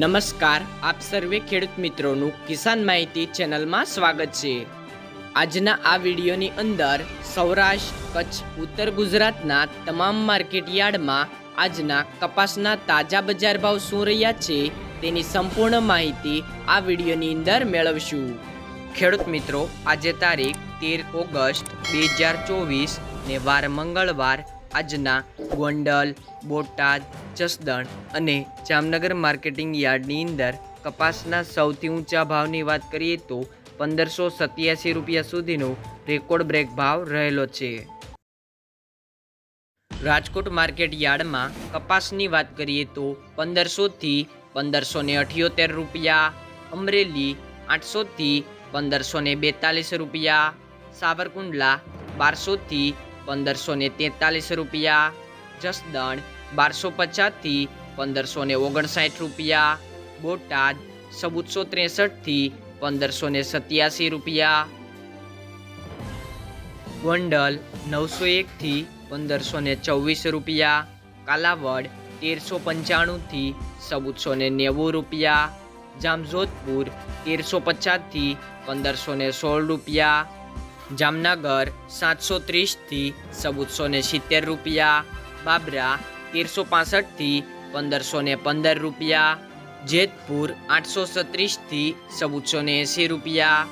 નમસ્કાર, આપ સર્વે ખેડૂત મિત્રોનું કિસાન માહિતી ચેનલમાં સ્વાગત છે. આજના આ વિડીયોની અંદર સૌરાષ્ટ્ર, કચ્છ, ઉત્તર ગુજરાતના તમામ માર્કેટ યાર્ડમાં આજના કપાસના તાજા બજાર ભાવ શું રહ્યા છે તેની સંપૂર્ણ માહિતી આ વિડીયોની અંદર મેળવશું. ખેડૂત મિત્રો, આજે તારીખ તેર ઓગસ્ટ, બે હજાર ચોવીસ ને વાર મંગળવાર આજના ગોંડલ, બોટાદ, જસદણ અને જામનગર માર્કેટિંગ યાર્ડની અંદર કપાસના સૌથી ઊંચા ભાવની વાત કરીએ તો પંદરસો સત્યાસી રૂપિયા સુધીનો રેકોર્ડ બ્રેક ભાવ રહેલો છે. રાજકોટ માર્કેટ યાર્ડમાં કપાસની વાત કરીએ તો પંદરસોથી પંદરસો ને અઠ્યોતેર રૂપિયા, અમરેલી આઠસોથી પંદરસો ને બેતાલીસ રૂપિયા, સાવરકુંડલા બારસોથી પંદરસો ને તેતાલીસ રૂપિયા, જસદણ બારસો પચાસથી પંદરસો ને ઓગણસાઠ રૂપિયા, બોટાદ ચૌદસો ત્રેસઠથી પંદરસો ને સત્યાસી રૂપિયા, ગોંડલ નવસો એકથી પંદરસો ને ચોવીસ રૂપિયા, કાલાવડ તેરસો પંચાણુંથી ચૌદસો ને નેવું રૂપિયા, જામજોધપુર તેરસો પચાસથી પંદરસો ને સોળ રૂપિયા જામનગર સાતસો ત્રીસથી ચૌદસો ને સિત્તેર રૂપિયા, બાબરા તેરસો પાસઠથી પંદરસો ને પંદર રૂપિયા, જેતપુર આઠસો સત્રીસથી ચૌદસો ને એંસી રૂપિયા,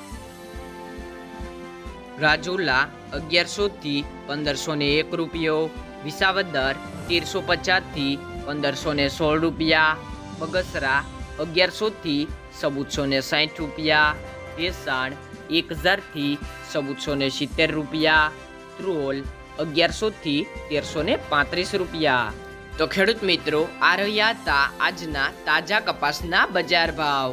રાજુલા અગિયારસોથી પંદરસો ને એક રૂપિયો, વિસાવદર તેરસો પચાસથી પંદરસો ને સોળ રૂપિયા, બગસરા અગિયારસોથી ચૌદસો ને સાઠ રૂપિયા ભેસાણ એક હજારથી ચૌદસો ને સિત્તેર રૂપિયા ત્રોલ અગિયારસોથી તેરસો ને પાંત્રીસ રૂપિયા. તો ખેડૂત મિત્રો, આ રહ્યા હતા આજના તાજા કપાસના બજાર ભાવ.